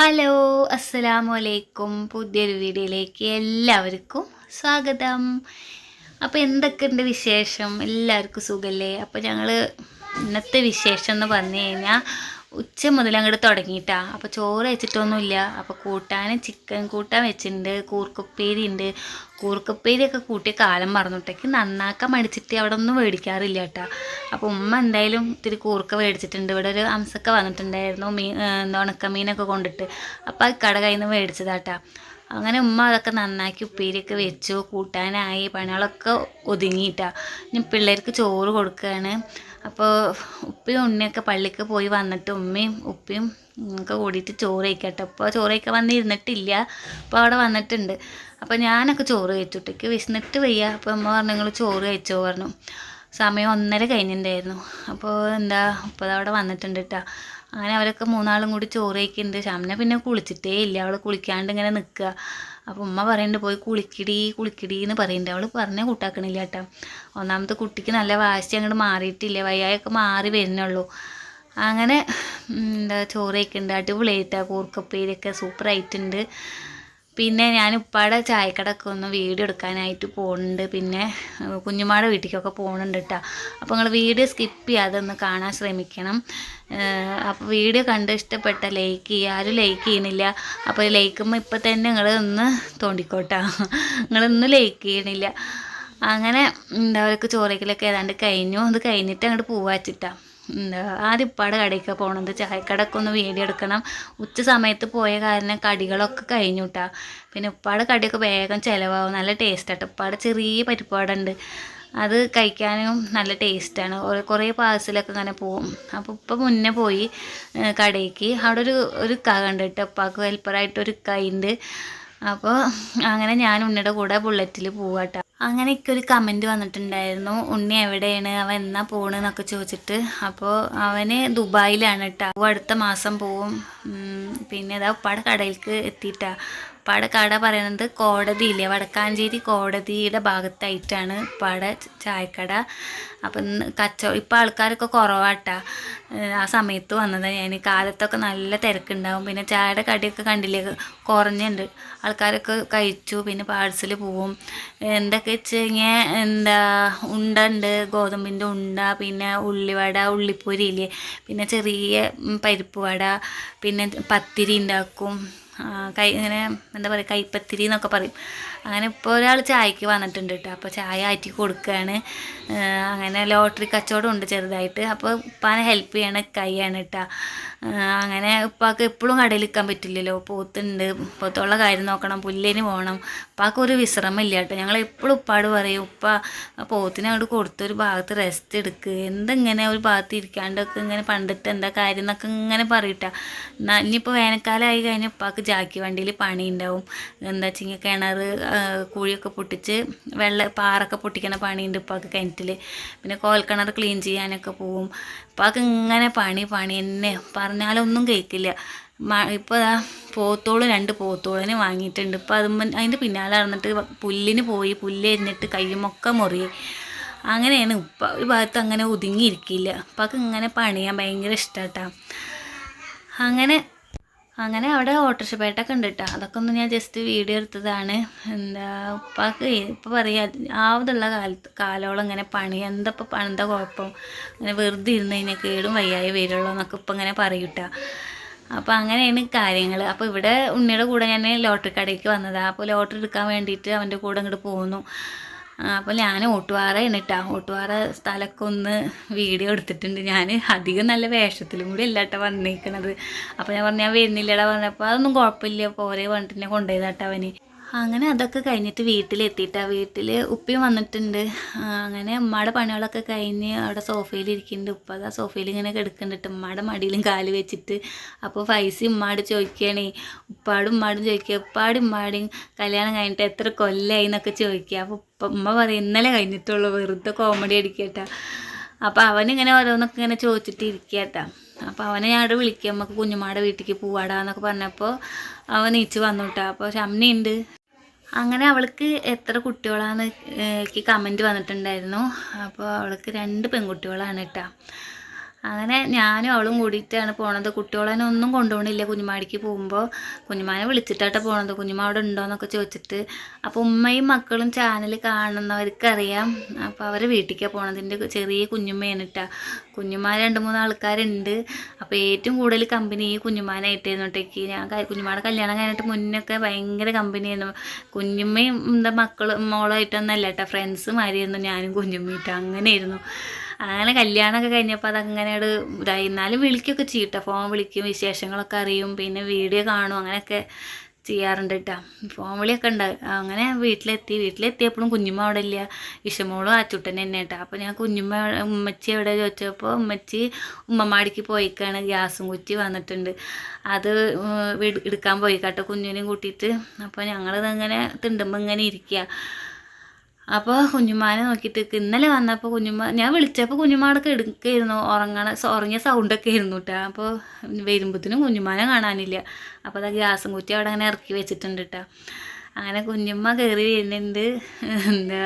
Hello അസ്സലാമു അലൈക്കും പുതിയൊരു വീഡിയോയിലേക്ക് എല്ലാവർക്കും സ്വാഗതം. അപ്പോൾ എന്തൊക്കെയുണ്ട് വിശേഷം? എല്ലാവർക്കും സുഖല്ലേ? അപ്പോൾ ഞങ്ങൾ ഇന്നത്തെ വിശേഷം എന്ന് പറഞ്ഞു കഴിഞ്ഞാൽ ഉച്ച മുതൽ അങ്ങോട്ട് തുടങ്ങിയിട്ടാ അപ്പോൾ ചോറ് വെച്ചിട്ടൊന്നുമില്ല അപ്പോൾ കൂട്ടാൻ ചിക്കൻ കൂട്ടാൻ വെച്ചിട്ടുണ്ട് കൂർക്കുപ്പേരി ഉണ്ട് കൂർക്കുപ്പേരിയൊക്കെ കൂട്ടി കാലം മറന്നിട്ടേക്ക്. നന്നാക്കാൻ മടിച്ചിട്ട് അവിടെ ഒന്നും മേടിക്കാറില്ല കേട്ടോ അപ്പോൾ ഉമ്മ എന്തായാലും ഇത്തിരി കൂർക്ക മേടിച്ചിട്ടുണ്ട് ഇവിടെ ഒരു അംസക്ക വന്നിട്ടുണ്ടായിരുന്നു. മീൻ എന്താ ഉണക്കമീനൊക്കെ കൊണ്ടിട്ട്. അപ്പോൾ ആ കട കയ്യിൽ നിന്ന് മേടിച്ചതാട്ടാ. അങ്ങനെ ഉമ്മ അതൊക്കെ നന്നാക്കി ഉപ്പേരിയൊക്കെ വെച്ചു കൂട്ടാനായി പണികളൊക്കെ ഒതുങ്ങിയിട്ടാ. ഞാൻ പിള്ളേർക്ക് ചോറ് കൊടുക്കുകയാണ് അപ്പോൾ ഉപ്പയും ഉണ്ണിയൊക്കെ പള്ളിക്ക് പോയി വന്നിട്ട് ഉമ്മയും ഉപ്പയും ഒക്കെ കൂടിയിട്ട് ചോറ് കഴിക്കട്ടെ. ഇപ്പോൾ ചോറ് കഴിക്കാൻ വന്നിരുന്നിട്ടില്ല അപ്പോൾ അവിടെ വന്നിട്ടുണ്ട്. അപ്പോൾ ഞാനൊക്കെ ചോറ് കഴിച്ചുട്ടേക്ക് വിശന്നിട്ട് വയ്യ. അപ്പോൾ അമ്മ പറഞ്ഞു നിങ്ങൾ ചോറ് കഴിച്ചോ? പറഞ്ഞു. സമയം ഒന്നര കഴിഞ്ഞിട്ടുണ്ടായിരുന്നു. അപ്പോൾ എന്താ ഇപ്പോൾ അവിടെ വന്നിട്ടുണ്ട് കേട്ടോ അങ്ങനെ അവരൊക്കെ മൂന്നാളും കൂടി ചോറ് കഴിക്കുന്നുണ്ട് ഷംന പിന്നെ കുളിച്ചിട്ടേ ഇല്ല. അവൾ കുളിക്കാണ്ട് ഇങ്ങനെ നിൽക്കുക അപ്പോൾ ഉമ്മ പറയുന്നുണ്ട് പോയി കുളിക്കിടി കുളിക്കിടി എന്ന് പറയുന്നുണ്ട് അവൾ പറഞ്ഞാൽ കൂട്ടാക്കണില്ല കേട്ടോ. ഒന്നാമത്തെ കുട്ടിക്ക് നല്ല വാശി അങ്ങോട്ട് മാറിയിട്ടില്ല. വയ്യായൊക്കെ മാറി വരുന്നുള്ളൂ അങ്ങനെ എന്താ ചോറ് കഴിക്കുന്നുണ്ട് അടിപൊളിയായിട്ടാണ് കൂർക്കപ്പേരൊക്കെ സൂപ്പറായിട്ടുണ്ട്. പിന്നെ ഞാൻ ഉപ്പാടെ ചായക്കടക്ക് ഒന്ന് വീഡിയോ എടുക്കാനായിട്ട് പോകുന്നുണ്ട് പിന്നെ കുഞ്ഞുമാടെ വീട്ടിലേക്കൊക്കെ പോകുന്നുണ്ട് കേട്ടോ അപ്പോൾ നിങ്ങൾ വീഡിയോ സ്കിപ്പ് ചെയ്യാതെ ഒന്ന് കാണാൻ ശ്രമിക്കണം. അപ്പോൾ വീഡിയോ കണ്ട് ഇഷ്ടപ്പെട്ട ലൈക്ക് ചെയ്യുക ആരും ലൈക്ക് ചെയ്യുന്നില്ല അപ്പോൾ ലൈക്കുമ്പോൾ ഇപ്പം തന്നെ നിങ്ങൾ ഒന്ന് തോണ്ടിക്കോട്ടോ. നിങ്ങളൊന്നും ലൈക്ക് ചെയ്യണില്ല. അങ്ങനെ എന്താ അവർക്ക് ചോറയ്ക്കലൊക്കെ ഏതാണ്ട് കഴിഞ്ഞു. അത് കഴിഞ്ഞിട്ട് അങ്ങോട്ട് പോവാച്ചിട്ടാ ആദ്യം ഇപ്പാട് കടയ്ക്ക് പോകണത് ചായക്കടക്ക് ഒന്ന് വീഡിയോ എടുക്കണം ഉച്ച സമയത്ത് പോയ കാരണം കടികളൊക്കെ കഴിഞ്ഞു കേട്ടാ പിന്നെ ഉപ്പാട് കടിയൊക്കെ വേഗം ചിലവാകും. നല്ല ടേസ്റ്റാട്ടോ ഉപ്പാടെ ചെറിയ പരിപ്പാടുണ്ട്. അത് കഴിക്കാനും നല്ല ടേസ്റ്റാണ് കുറേ പാഴ്സലൊക്കെ ഇങ്ങനെ പോവും. അപ്പോൾ ഇപ്പം മുന്നേ പോയി കടയ്ക്ക് അവിടെ ഒരു ഒരു ക കണ്ട് കേട്ടോ ഉപ്പാക്ക് ഹെൽപ്പറായിട്ട് ഒരു കൈണ്ട് അപ്പോൾ അങ്ങനെ ഞാൻ ഉണ്ണിയുടെ കൂടെ ബുള്ളറ്റിൽ പോവാട്ടോ അങ്ങനെ ഒരു കമന്റ് വന്നിട്ടുണ്ടായിരുന്നു. ഉണ്ണി എവിടെയാണ്? അവൻ എന്നാ പോണെന്നൊക്കെ ചോദിച്ചിട്ട്. അപ്പോൾ അവന് ദുബായിലാണ് കേട്ടോ അടുത്ത മാസം പോവും. പിന്നെ ഇതാ ഉപ്പാടെ കടയിലേക്ക് എത്തിയിട്ടാ. ഉപ്പാടെ കട പറയുന്നത് കോടതിയില്ലേ? വടക്കാഞ്ചേരി കോടതിയുടെ ഭാഗത്തായിട്ടാണ് പാടെ ചായക്കട. അപ്പം കച്ചവടം കച്ചവ ഇപ്പം ആൾക്കാരൊക്കെ കുറവാട്ടാ. ആ സമയത്ത് വന്നതാണ് ഞാൻ കാലത്തൊക്കെ നല്ല തിരക്കുണ്ടാവും. പിന്നെ ചായയുടെ കടിയൊക്കെ കണ്ടില്ലേ? കുറഞ്ഞുണ്ട്. ആൾക്കാരൊക്കെ കഴിച്ചു. പിന്നെ പാഴ്സൽ പോവും. എന്തൊക്കെ വെച്ച് കഴിഞ്ഞാൽ എന്താ ഉണ്ട ഉണ്ട് ഗോതമ്പിന്റെ ഉണ്ട പിന്നെ ഉള്ളിവട ഉള്ളിപ്പൊരി ഇല്ലേ പിന്നെ ചെറിയ പരിപ്പ് വട. പിന്നെ പത്തിരി ഉണ്ടാക്കും കൈ ഇങ്ങനെ എന്താ പറയുക കൈപ്പത്തിരി എന്നൊക്കെ പറയും. അങ്ങനെ ഇപ്പോൾ ഒരാൾ ചായക്ക് വന്നിട്ടുണ്ട് കേട്ടോ അപ്പോൾ ചായ ആറ്റി കൊടുക്കുകയാണ് അങ്ങനെ ലോട്ടറി കച്ചവടം ഉണ്ട് ചെറുതായിട്ട്. അപ്പോൾ ഉപ്പാനെ ഹെൽപ്പ് ചെയ്യണ കൈയാണ് കേട്ടോ അങ്ങനെ ഉപ്പാക്ക് എപ്പോഴും കടയിൽ നിൽക്കാൻ പറ്റില്ലല്ലോ. പോത്തുണ്ട്. പോത്തുള്ള കാര്യം നോക്കണം. പുല്ലിന് പോകണം. ഉപ്പാക്ക് ഒരു വിശ്രമമില്ല കേട്ടോ ഞങ്ങൾ എപ്പോഴും ഉപ്പാട് പറയും ഉപ്പ പോത്തിനെ അങ്ങോട്ട് കൊടുത്തൊരു ഭാഗത്ത് റെസ്റ്റ് എടുക്കുക എന്തെങ്ങനെ ഒരു ഭാഗത്ത് ഇരിക്കാണ്ടൊക്കെ ഇങ്ങനെ പണ്ടിട്ട് എന്താ കാര്യം എന്നൊക്കെ ഇങ്ങനെ എന്നാ ഇനിയിപ്പോൾ വേനൽക്കാലമായി കഴിഞ്ഞാൽ ഉപ്പാക്ക് ജാക്കി വണ്ടിയിൽ പണി ഉണ്ടാവും എന്താ വെച്ചാൽ കിണർ കുഴിയൊക്കെ പൊട്ടിച്ച് വെള്ള പാറൊക്കെ പൊട്ടിക്കണ പണിയുണ്ട് ഇപ്പോൾ കിണറ്റിൽ. പിന്നെ കോൽക്കിണർ ക്ലീൻ ചെയ്യാനൊക്കെ പോവും. ഉപ്പാക്ക് ഇങ്ങനെ പണി പണി തന്നെ. പറഞ്ഞാലൊന്നും കേൾക്കില്ല. ഇപ്പോൾ ആ പോത്തോൾ രണ്ട് പോത്തോളിനെ വാങ്ങിയിട്ടുണ്ട്. ഇപ്പോൾ അത് അതിന്റെ പിന്നാലെ നടന്നിട്ട് പുല്ലിന് പോയി. പുല്ല് എരിഞ്ഞിട്ട് കയ്യുമൊക്കെ മുറിയെ. അങ്ങനെയാണ്. ഉപ്പ ഒരു ഭാഗത്ത് അങ്ങനെ ഒതുങ്ങിയിരിക്കില്ല. ഉപ്പാക്ക് ഇങ്ങനെ പണിയാൻ ഭയങ്കര ഇഷ്ടാട്ടാ. അങ്ങനെ അങ്ങനെ അവിടെ ഓട്ടോറിക്ഷപ്പേട്ടൊക്കെ ഉണ്ട് കേട്ടോ അതൊക്കെ ഒന്ന് ഞാൻ ജസ്റ്റ് വീഡിയോ എടുത്തതാണ്. എന്താ ഉപ്പാക്ക് ഇപ്പം പറയാ ആവതുള്ള കാലത്ത് കാലോളം ഇങ്ങനെ പണി എന്താ പണി എന്താ കുഴപ്പം? അങ്ങനെ വെറുതെ ഇരുന്ന് കഴിഞ്ഞാൽ കേടും വയ്യായി വരുള്ളൂ എന്നൊക്കെ ഇപ്പം ഇങ്ങനെ പറയൂട്ടാ. അപ്പോൾ അങ്ങനെയാണ് കാര്യങ്ങൾ അപ്പോൾ ഇവിടെ ഉണ്ണിയുടെ കൂടെ ഞാൻ ലോട്ടറി കടയ്ക്ക് വന്നതാണ് അപ്പോൾ ലോട്ടറി എടുക്കാൻ വേണ്ടിയിട്ട് അവന്റെ കൂടെ അങ്ങോട്ട് പോന്നു. ആ, അപ്പോൾ ഞാൻ ഓട്ടുപാറയാണ് കേട്ടോ ഓട്ടുപാറ സ്ഥലമൊക്കെ ഒന്ന് വീഡിയോ എടുത്തിട്ടുണ്ട്. ഞാൻ അധികം നല്ല വേഷത്തിലും കൂടി അല്ല കേട്ടോ വന്നേക്കണത്. അപ്പോൾ ഞാൻ പറഞ്ഞു ഞാൻ വരുന്നില്ലടാ പറഞ്ഞപ്പോൾ അതൊന്നും കുഴപ്പമില്ല. പോരെ പറഞ്ഞിട്ട് എന്നെ കൊണ്ടുപോയതാട്ടോ അവന്. അങ്ങനെ അതൊക്കെ കഴിഞ്ഞിട്ട് വീട്ടിലെത്തിയിട്ടാണ് വീട്ടിൽ ഉപ്പയും വന്നിട്ടുണ്ട്. അങ്ങനെ ഉമ്മയുടെ പണികളൊക്കെ കഴിഞ്ഞ് അവിടെ സോഫയിൽ ഇരിക്കുന്നുണ്ട്. ഉപ്പ അതാ സോഫയിൽ ഇങ്ങനെ കിടക്കുന്നുണ്ട് ഉമ്മയുടെ മടിയിലും കാൽ വെച്ചിട്ട്. അപ്പോൾ പൈസ ഉമ്മാട് ചോദിക്കുകയാണേ ഉപ്പാടും ഉമ്മാടും ചോദിക്കുക. ഉപ്പാടും ഉമ്മാടും കല്യാണം കഴിഞ്ഞിട്ട് എത്ര കൊല്ലമായി എന്നൊക്കെ ചോദിക്കുക. അപ്പോൾ ഉപ്പ ഉമ്മ പറയും ഇന്നലെ കഴിഞ്ഞിട്ടുള്ളൂ. വെറുതെ കോമഡി അടിക്കട്ടാ. അപ്പോൾ അവനിങ്ങനെ ഓരോന്നൊക്കെ ഇങ്ങനെ ചോദിച്ചിട്ട് ഇരിക്കട്ടാ അപ്പോൾ അവനെ ഞാൻ അവിടെ വിളിക്കുക നമുക്ക് കുഞ്ഞുമാടെ വീട്ടിലേക്ക് പോവാടാന്നൊക്കെ പറഞ്ഞപ്പോൾ അവൻ നീച്ച് വന്നു കേട്ടോ. അപ്പോൾ ഷംനയുണ്ട് അങ്ങനെ അവൾക്ക് എത്ര കുട്ടികളാണ് എനിക്ക് കമന്റ് വന്നിട്ടുണ്ടായിരുന്നു. അപ്പോൾ അവൾക്ക് രണ്ട് പെൺകുട്ടികളാണ് കേട്ടോ അങ്ങനെ ഞാനും അവളും കൂടിയിട്ടാണ് പോണത്. കുട്ടികളെന്നെ ഒന്നും കൊണ്ടുപോകണില്ല കുഞ്ഞുമാടിക്ക് പോകുമ്പോൾ കുഞ്ഞുമാനെ വിളിച്ചിട്ടാട്ടോ പോണത്. കുഞ്ഞുമ അവിടെ ഉണ്ടോയെന്നൊക്കെ ചോദിച്ചിട്ട്. അപ്പോൾ ഉമ്മയും മക്കളും ചാനൽ കാണുന്നവർക്കറിയാം. അപ്പോൾ അവർ വീട്ടിലേക്കാണ് പോണതിന്റെ ചെറിയ കുഞ്ഞുമ്മയാണ് കേട്ടോ കുഞ്ഞുമാൻ രണ്ട് മൂന്ന് ആൾക്കാരുണ്ട്. അപ്പോൾ ഏറ്റവും കൂടുതൽ കമ്പനി ഈ കുഞ്ഞുമാനായിട്ടായിരുന്നു കേട്ടേക്ക് ഞാൻ കുഞ്ഞുമാടെ കല്യാണം കഴിഞ്ഞിട്ട് മുന്നൊക്കെ ഭയങ്കര കമ്പനിയായിരുന്നു കുഞ്ഞുമ്മയും എന്താ മക്കളും മോളായിട്ടൊന്നല്ല കേട്ടോ ഫ്രണ്ട്സുമാരായിരുന്നു ഞാനും കുഞ്ഞുമ്മയിട്ട് അങ്ങനെയായിരുന്നു. അങ്ങനെ കല്യാണമൊക്കെ കഴിഞ്ഞപ്പോൾ അതങ്ങനെ ഇതായി. എന്നാലും വിളിക്കൊക്കെ ചെയ്യും കേട്ടോ ഫോൺ വിളിക്കും വിശേഷങ്ങളൊക്കെ അറിയും പിന്നെ വീഡിയോ കാണും അങ്ങനെയൊക്കെ ചെയ്യാറുണ്ട് കേട്ടോ ഫോൺ വിളിയൊക്കെ ഉണ്ട് അങ്ങനെ വീട്ടിലെത്തി. വീട്ടിലെത്തിയപ്പോഴും കുഞ്ഞുമ്മ അവിടെ ഇല്ല ഇഷമോളും ആച്ചുട്ടൻ തന്നെ കേട്ടോ അപ്പോൾ ഞാൻ കുഞ്ഞുമ്മ ഉമ്മച്ചി എവിടെ ചോദിച്ചപ്പോൾ ഉമ്മച്ചി ഉമ്മമാടിക്ക് പോയിക്കാണ്. ഗ്യാസും കുറ്റി വന്നിട്ടുണ്ട്. അത് എടുക്കാൻ പോയി കേട്ടോ കുഞ്ഞിനെയും കൂട്ടിയിട്ട്. അപ്പോൾ ഞങ്ങളിതങ്ങനെ തിണ്ടുമ്പോൾ ഇങ്ങനെ ഇരിക്കുക അപ്പോൾ കുഞ്ഞുമാനെ നോക്കിയിട്ട് ഇന്നലെ വന്നപ്പോൾ കുഞ്ഞുമ്മ ഞാൻ വിളിച്ചപ്പോൾ കുഞ്ഞുമാടൊക്കെ എടുക്കായിരുന്നു ഉറങ്ങണ ഉറങ്ങിയ സൗണ്ടൊക്കെ ആയിരുന്നു കേട്ടോ അപ്പോൾ വരുമ്പോഴത്തേനും കുഞ്ഞുമാനെ കാണാനില്ല. അപ്പോൾ അത് ഗ്യാസും കുറ്റി അവിടെ അങ്ങനെ ഇറക്കി വെച്ചിട്ടുണ്ട് കേട്ടോ അങ്ങനെ കുഞ്ഞുമ്മ കയറി വരുന്നുണ്ട്. എന്താ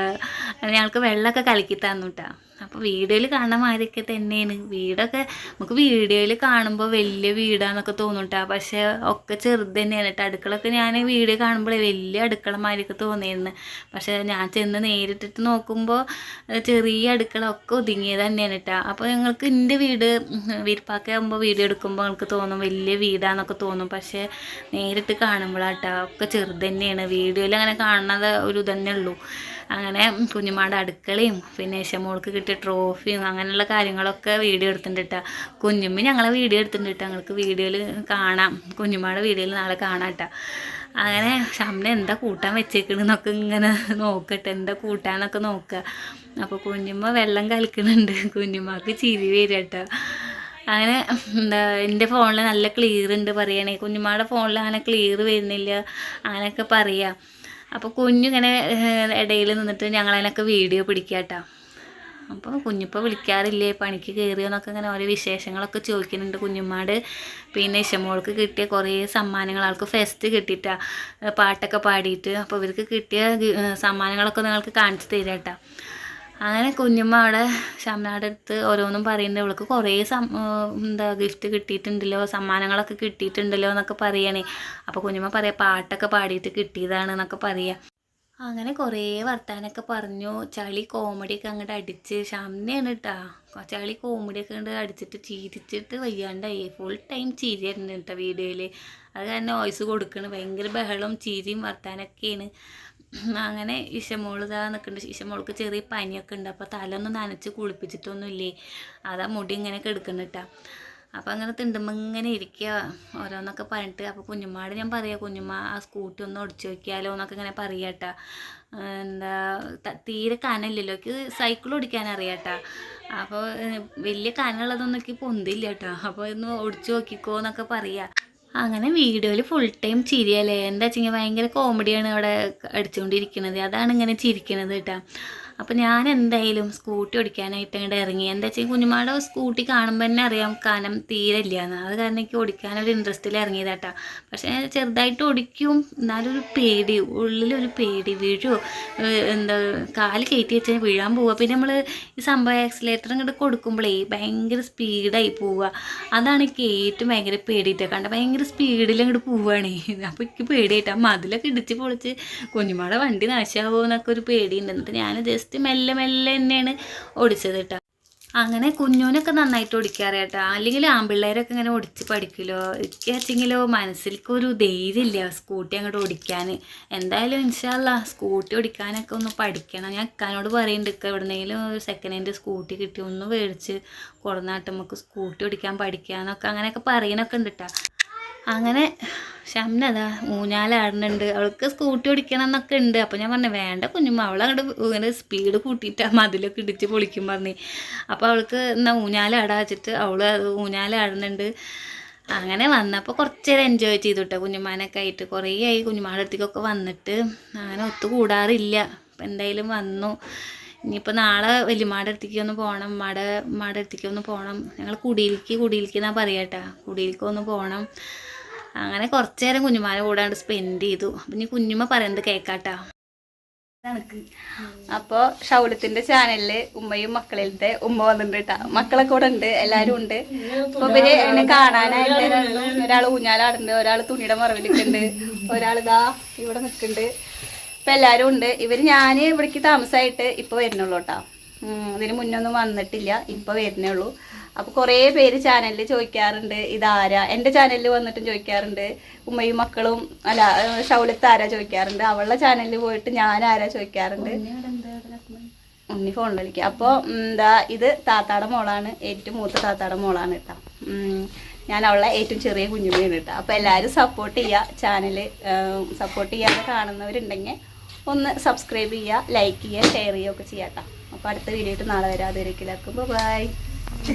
ഞങ്ങൾക്ക് വെള്ളമൊക്കെ കലക്കി തന്നു കേട്ടോ അപ്പോൾ വീഡിയോയിൽ കാണുന്ന മാതിരിയൊക്കെ തന്നെയാണ്. വീടൊക്കെ നമുക്ക് വീഡിയോയിൽ കാണുമ്പോൾ വലിയ വീടാന്നൊക്കെ തോന്നും കേട്ടോ പക്ഷേ ഒക്കെ ചെറുത് തന്നെയാണ് കേട്ടോ അടുക്കളൊക്കെ ഞാൻ വീഡിയോ കാണുമ്പോൾ വലിയ അടുക്കള മാതിരിയൊക്കെ തോന്നിയിരുന്നു പക്ഷേ ഞാൻ ചെന്ന് നേരിട്ടിട്ട് നോക്കുമ്പോൾ ചെറിയ അടുക്കള ഒക്കെ ഒതുങ്ങിയത് തന്നെയാണ് കേട്ടോ അപ്പോൾ ഞങ്ങൾക്ക് എന്റെ വീട് വീർപ്പാക്കാകുമ്പോൾ വീഡിയോ എടുക്കുമ്പോൾ ഞങ്ങൾക്ക് തോന്നും വലിയ വീടാന്നൊക്കെ തോന്നും. പക്ഷേ നേരിട്ട് കാണുമ്പോഴാട്ടോ ഒക്കെ ചെറുത് തന്നെയാണ്. വീഡിയോയിൽ അങ്ങനെ കാണുന്നത് ഒരു ഇതന്നെ ഉള്ളൂ. അങ്ങനെ കുഞ്ഞുമാടെ അടുക്കളയും പിന്നെ യശമോൾക്ക് കിട്ടിയ ട്രോഫിയും അങ്ങനെയുള്ള കാര്യങ്ങളൊക്കെ വീഡിയോ എടുത്തിട്ടുണ്ട് കേട്ടോ. കുഞ്ഞുമ്മി ഞങ്ങളെ വീഡിയോ എടുത്തിട്ടുണ്ട് കേട്ടോ. ഞങ്ങൾക്ക് വീഡിയോയിൽ കാണാം. കുഞ്ഞുമാടെ വീഡിയോയിൽ നാളെ കാണാം കേട്ടോ. അങ്ങനെ ഷംന എന്താ കൂട്ടാൻ വെച്ചേക്കണെന്നൊക്കെ ഇങ്ങനെ നോക്കട്ടെ എന്താ കൂട്ടാനൊക്കെ നോക്കുക അപ്പോൾ കുഞ്ഞുമ്മ വെള്ളം കലക്കുന്നുണ്ട് കുഞ്ഞുമ്മക്ക് ചിരി വരിക കേട്ടോ. അങ്ങനെ എന്താ എന്റെ ഫോണിൽ നല്ല ക്ലിയർ ഉണ്ട് പറയണേ കുഞ്ഞുമ്മയുടെ ഫോണിൽ അങ്ങനെ ക്ലിയർ വരുന്നില്ല. അങ്ങനെയൊക്കെ പറയാം. അപ്പോൾ കുഞ്ഞിങ്ങനെ ഇടയിൽ നിന്നിട്ട് ഞങ്ങളതിനൊക്കെ വീഡിയോ പിടിക്കാട്ടോ. അപ്പോൾ കുഞ്ഞിപ്പോൾ വിളിക്കാറില്ലേ പണിക്ക് കയറിയോന്നൊക്കെ ഇങ്ങനെ ഓരോ വിശേഷങ്ങളൊക്കെ ചോദിക്കുന്നുണ്ട് കുഞ്ഞുമ്മാട്. പിന്നെ ഇഷമോൾക്ക് കിട്ടിയ കുറേ സമ്മാനങ്ങൾ ആൾക്ക് ഫെസ്റ്റ് കിട്ടിയിട്ടാ പാട്ടൊക്കെ പാടിയിട്ട്. അപ്പോൾ ഇവർക്ക് കിട്ടിയ സമ്മാനങ്ങളൊക്കെ നിങ്ങൾക്ക് കാണിച്ചു തരാം കേട്ടോ അങ്ങനെ കുഞ്ഞുമ്മ അവിടെ ഷംനാടെ അടുത്ത് ഓരോന്നും പറയുന്നുണ്ട്. ഇവൾക്ക് കുറേ എന്താ ഗിഫ്റ്റ് കിട്ടിയിട്ടുണ്ടല്ലോ സമ്മാനങ്ങളൊക്കെ കിട്ടിയിട്ടുണ്ടല്ലോ എന്നൊക്കെ പറയണേ. അപ്പോൾ കുഞ്ഞുമ്മ പറയാം പാട്ടൊക്കെ പാടിയിട്ട് കിട്ടിയതാണ് എന്നൊക്കെ പറയാം. അങ്ങനെ കുറേ വർത്താനൊക്കെ പറഞ്ഞു. ചളി കോമഡിയൊക്കെ അങ്ങോട്ട് അടിച്ച്. ഷംനയാണ് കേട്ടാ ചളി കോമഡിയൊക്കെ അങ്ങോട്ട് അടിച്ചിട്ട് ചിരിച്ചിട്ട് വയ്യാണ്ടായി. ഫുൾ ടൈം ചിരിയായിരുന്നു കേട്ടോ വീഡിയോയിൽ അത് കാരണം വോയിസ് കൊടുക്കണ്. ഭയങ്കര ബഹളം ചിരിയും വർത്താനൊക്കെയാണ്. അങ്ങനെ ഇഷമോൾ ഇതാ നിൽക്കുന്നുണ്ട് ഇഷമോൾക്ക് ചെറിയ പനിയൊക്കെ ഉണ്ട്. അപ്പോൾ തല ഒന്ന് നനച്ച് കുളിപ്പിച്ചിട്ടൊന്നും ഇല്ലേ അതാ മുടി ഇങ്ങനെ കെടുക്കുന്നുട്ടാ അപ്പോൾ അങ്ങനെ തിണ്ടുമ്പോൾ ഇങ്ങനെ ഇരിക്കുക ഓരോന്നൊക്കെ പറഞ്ഞിട്ട്. അപ്പോൾ കുഞ്ഞുമ്മാട് ഞാൻ പറയാം കുഞ്ഞുമ്മ ആ സ്കൂട്ടി ഒന്ന് ഓടിച്ചു നോക്കിയാലോ എന്നൊക്കെ ഇങ്ങനെ പറയട്ട എന്താ തീരെ കനമില്ലല്ലോ സൈക്കിൾ ഓടിക്കാൻ അറിയാട്ടാ അപ്പോൾ വലിയ കനമുള്ളതൊന്നും എനിക്ക് പൊന്തില്ല കേട്ടോ അപ്പോൾ ഒന്ന് ഓടിച്ചു നോക്കിക്കോ എന്നൊക്കെ പറയാം. അങ്ങനെ വീഡിയോയിൽ ഫുൾ ടൈം ചിരിയല്ലേ? എന്താ വെച്ചാൽ ഭയങ്കര കോമഡിയാണ് അവിടെ അടിച്ചുകൊണ്ടിരിക്കുന്നത് അതാണ് ഇങ്ങനെ ചിരിക്കുന്നത് കേട്ടോ. അപ്പോൾ ഞാൻ എന്തായാലും സ്കൂട്ടി ഓടിക്കാനായിട്ട് അങ്ങോട്ട് ഇറങ്ങി. എന്താ വെച്ചാൽ കുഞ്ഞുമാടെ സ്കൂട്ടി കാണുമ്പോൾ തന്നെ അറിയാം കനം തീരെ ഇല്ലയെന്ന് അത് കാരണം എനിക്ക് ഓടിക്കാനൊരു ഇൻട്രസ്റ്റിൽ ഇറങ്ങിയതാട്ടാ. പക്ഷേ ചെറുതായിട്ട് ഓടിക്കും. എന്നാലും ഒരു പേടി ഉള്ളിലൊരു പേടി വീഴുമോ എന്താ കാൽ കയറ്റി വെച്ചാൽ വീഴാൻ പോവുക പിന്നെ നമ്മൾ ഈ സംഭവം ആക്സിലേറ്റർ ഇങ്ങോട്ട് കൊടുക്കുമ്പോഴേ ഭയങ്കര സ്പീഡായി പോവുക അതാണ് എനിക്ക് ഏറ്റവും ഭയങ്കര പേടിയിട്ട് കണ്ട ഭയങ്കര സ്പീഡിൽ അങ്ങോട്ട് പോവുകയാണേ അപ്പോൾ എനിക്ക് പേടിയായിട്ട്. മതിലൊക്കെ ഇടിച്ച് പൊളിച്ച് കുഞ്ഞുമാടെ വണ്ടി നാശമാകുമോ എന്നൊക്കെ ഒരു പേടിയുണ്ട്. എന്നിട്ട് ഞാൻ ജസ്റ്റ് മെല്ലെ മെല്ലെ തന്നെയാണ് ഓടിച്ചത് കേട്ടോ അങ്ങനെ കുഞ്ഞോനൊക്കെ നന്നായിട്ട് ഓടിക്കാറിയാട്ടാ അല്ലെങ്കിൽ ആൺപിള്ളേരൊക്കെ ഇങ്ങനെ ഓടിച്ച് പഠിക്കുമല്ലോ എനിക്ക് വെച്ചെങ്കിലോ മനസ്സിലേക്ക് ഒരു ധൈര്യമില്ല സ്കൂട്ടി അങ്ങോട്ട് ഓടിക്കാൻ. എന്തായാലും ഇൻഷാല്ല സ്കൂട്ടി ഓടിക്കാനൊക്കെ ഒന്ന് പഠിക്കണം. ഞാൻ ഇക്കാനോട് പറയുന്നുണ്ട് ഇക്ക എവിടെന്നെങ്കിലും ഒരു സെക്കൻഡ് ഹാൻഡ് സ്കൂട്ടി കിട്ടി ഒന്ന് മേടിച്ച് കുറഞ്ഞാട്ട് നമുക്ക് സ്കൂട്ടി ഓടിക്കാൻ പഠിക്കാന്നൊക്കെ അങ്ങനെയൊക്കെ പറയണൊക്കെ ഉണ്ട് കേട്ടോ അങ്ങനെ ഷംനതാ ഊഞ്ഞാലാടുന്നുണ്ട്. അവൾക്ക് സ്കൂട്ടി ഓടിക്കണം എന്നൊക്കെ ഉണ്ട്. അപ്പോൾ ഞാൻ പറഞ്ഞു വേണ്ട കുഞ്ഞുമ്മ അവൾ അങ്ങോട്ട് ഇങ്ങനെ സ്പീഡ് കൂട്ടിയിട്ട് മതിലൊക്കെ ഇടിച്ച് പൊളിക്കും പറഞ്ഞു. അപ്പോൾ അവൾക്ക് എന്നാൽ ഊഞ്ഞാലാടാ വെച്ചിട്ട് അവൾ ഊഞ്ഞാലാടുന്നുണ്ട്. അങ്ങനെ വന്നപ്പോൾ കുറച്ച് നേരം എൻജോയ് ചെയ്തു കേട്ടോ കുഞ്ഞുമാനൊക്കെ ആയിട്ട്. കുറേ ആയി കുഞ്ഞുമാടെ അടുത്തേക്കൊക്കെ വന്നിട്ട്. അങ്ങനെ ഒത്തുകൂടാറില്ല. എന്തായാലും വന്നു. ഇനിയിപ്പോൾ നാളെ വലിയമാടെ അടുത്തേക്ക് ഒന്ന് പോകണം മട ഉമ്മാടെ അടുത്തേക്ക് ഒന്ന് പോകണം ഞങ്ങൾ കുടിയിലേക്ക് കുടിയിലേക്ക് എന്നാ പറയട്ടാ കുടിയിലേക്ക് ഒന്ന് പോകണം അങ്ങനെ കുറച്ച് നേരം കുഞ്ഞുമാരെ കൂടാണ്ട് സ്പെൻഡ് ചെയ്തു. അപ്പം ഇനി കുഞ്ഞുമ്മ പറയുന്നത് കേൾക്കാട്ടാ കണക്ക് അപ്പോൾ ഷൗലത്തിന്റെ ചാനലിൽ ഉമ്മയും മക്കളിലത്തെ ഉമ്മ വന്നിട്ടുണ്ട് കേട്ടാ മക്കളൊക്കെ കൂടെ ഉണ്ട് എല്ലാരും ഉണ്ട്. അപ്പൊ ഇവർ എന്നെ കാണാനായിട്ട് ഒരാൾ ഊഞ്ഞാലാടുണ്ട് ഒരാൾ തുണിയുടെ മറവിലിട്ടുണ്ട് ഒരാൾ ഇതാ ഇവിടെ നിൽക്കുന്നുണ്ട് ഇപ്പൊ എല്ലാരും ഉണ്ട്. ഇവർ ഞാൻ ഇവിടേക്ക് താമസമായിട്ട് ഇപ്പൊ വരുന്നുള്ളൂ കേട്ടോ ഇതിന് മുന്നൊന്നും വന്നിട്ടില്ല. ഇപ്പൊ വരുന്നേ ഉള്ളൂ. അപ്പൊ കുറേ പേര് ചാനലിൽ ചോദിക്കാറുണ്ട്. ഇതാരാ? എന്റെ ചാനലിൽ വന്നിട്ടും ചോദിക്കാറുണ്ട്. ഉമ്മയും മക്കളും അല്ല ഷൗലത്ത് ആരാ ചോദിക്കാറുണ്ട്. അവളുടെ ചാനലിൽ പോയിട്ട് ഞാൻ ആരാ ചോദിക്കാറുണ്ട്. ഉണ്ണി ഫോൺ വിളിക്കുക അപ്പോൾ എന്താ ഇത് താത്താടെ മോളാണ്. ഏറ്റവും മൂത്ത താത്താടെ മോളാണ് കേട്ടോ ഞാൻ അവളെ ഏറ്റവും ചെറിയ കുഞ്ഞുമേ കേട്ടോ അപ്പോൾ എല്ലാവരും സപ്പോർട്ട് ചെയ്യുക ചാനൽ സപ്പോർട്ട് ചെയ്യാതെ കാണുന്നവരുണ്ടെങ്കിൽ ഒന്ന് സബ്സ്ക്രൈബ് ചെയ്യുക ലൈക്ക് ചെയ്യുക ഷെയർ ചെയ്യുക ഒക്കെ ചെയ്യാം കേട്ടോ അപ്പോൾ അടുത്ത വീഡിയോ ആയിട്ട് നാളെ ഒരിക്കലാക്കും ബൈ